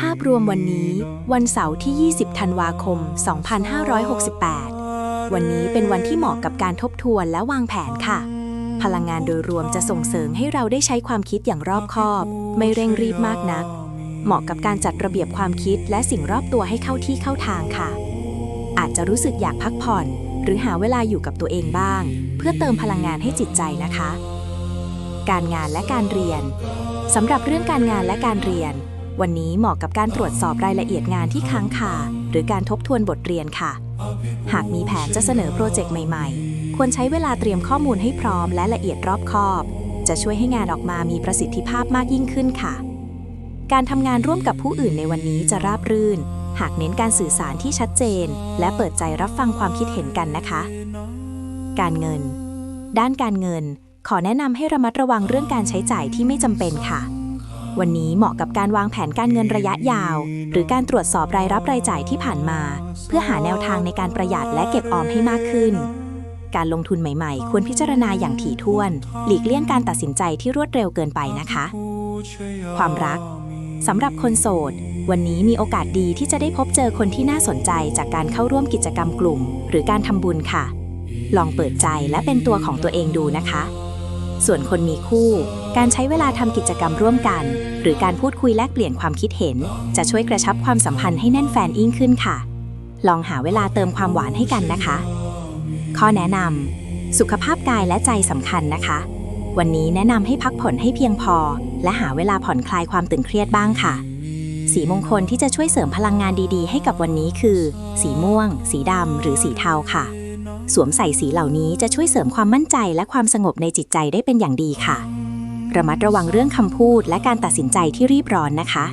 ภาพรวมวันนี้ วันเสาร์ที่ 20 ธันวาคม 2568 วันนี้เป็นวันที่เหมาะกับการทบทวนและวางแผนค่ะ พลังงานโดยรวมจะส่งเสริมให้เราได้ใช้ความคิดอย่างรอบคอบ ไม่เร่งรีบมากนัก เหมาะกับการจัดระเบียบความคิดและสิ่งรอบตัวให้เข้าที่เข้าทางค่ะ อาจจะรู้สึกอยากพักผ่อน หรือหาเวลาอยู่กับตัวเองบ้าง เพื่อเติมพลังงานให้จิตใจนะคะ การงานและการเรียนสำหรับเรื่องการงานและการเรียน วันนี้เหมาะกับการตรวจสอบรายละเอียดงานที่ค้างคา หรือการทบทวนบทเรียนค่ะ หากมีแผนจะเสนอโปรเจกต์ใหม่ๆ ควรใช้เวลาเตรียมข้อมูลให้พร้อมและละเอียดรอบคอบ จะช่วยให้งานออกมามีประสิทธิภาพมากยิ่งขึ้นค่ะ การทำงานร่วมกับผู้อื่นในวันนี้จะราบรื่น หากเน้นการสื่อสารที่ชัดเจน และเปิดใจรับฟังความคิดเห็นกันนะคะ การเงิน ด้านการเงิน ขอแนะนำให้ระมัดระวังเรื่องการใช้จ่ายที่ไม่จำเป็นค่ะ วันนี้เหมาะกับการวางแผนการเงินระยะยาว หรือการตรวจสอบรายรับรายจ่ายที่ผ่านมา เพื่อหาแนวทางในการประหยัดและเก็บออมให้มากขึ้น การลงทุนใหม่ๆ ควรพิจารณาอย่างถี่ถ้วน หลีกเลี่ยงการตัดสินใจที่รวดเร็วเกินไปนะคะ ความรักสำหรับคนโสด วันนี้มีโอกาสดีที่จะได้พบเจอคนที่น่าสนใจจากการเข้าร่วมกิจกรรมกลุ่ม หรือการทำบุญค่ะ ลองเปิดใจและเป็นตัวของตัวเองดูนะคะ ส่วนคนมีคู่ การใช้เวลาทำกิจกรรมร่วมกัน หรือการพูดคุยแลกเปลี่ยนความคิดเห็น จะช่วยกระชับความสัมพันธ์ให้แน่นแฟนยิ่งขึ้นค่ะ ลองหาเวลาเติมความหวานให้กันนะคะ ข้อแนะนำสุขภาพกายและใจสำคัญนะคะ วันนี้แนะนำให้พักผ่อนให้เพียงพอ และหาเวลาผ่อนคลายความตึงเครียดบ้างค่ะสีมงคลที่จะช่วยเสริมพลังงานดีๆ ให้กับวันนี้คือ สีม่วง สีดำ หรือสีเทาค่ะ สวมใส่สีเหล่านี้จะช่วยเสริมความมั่นใจและความสงบในจิตใจได้เป็นอย่างดีค่ะ ระมัดระวังเรื่องคำพูดและการตัดสินใจที่รีบร้อนนะคะ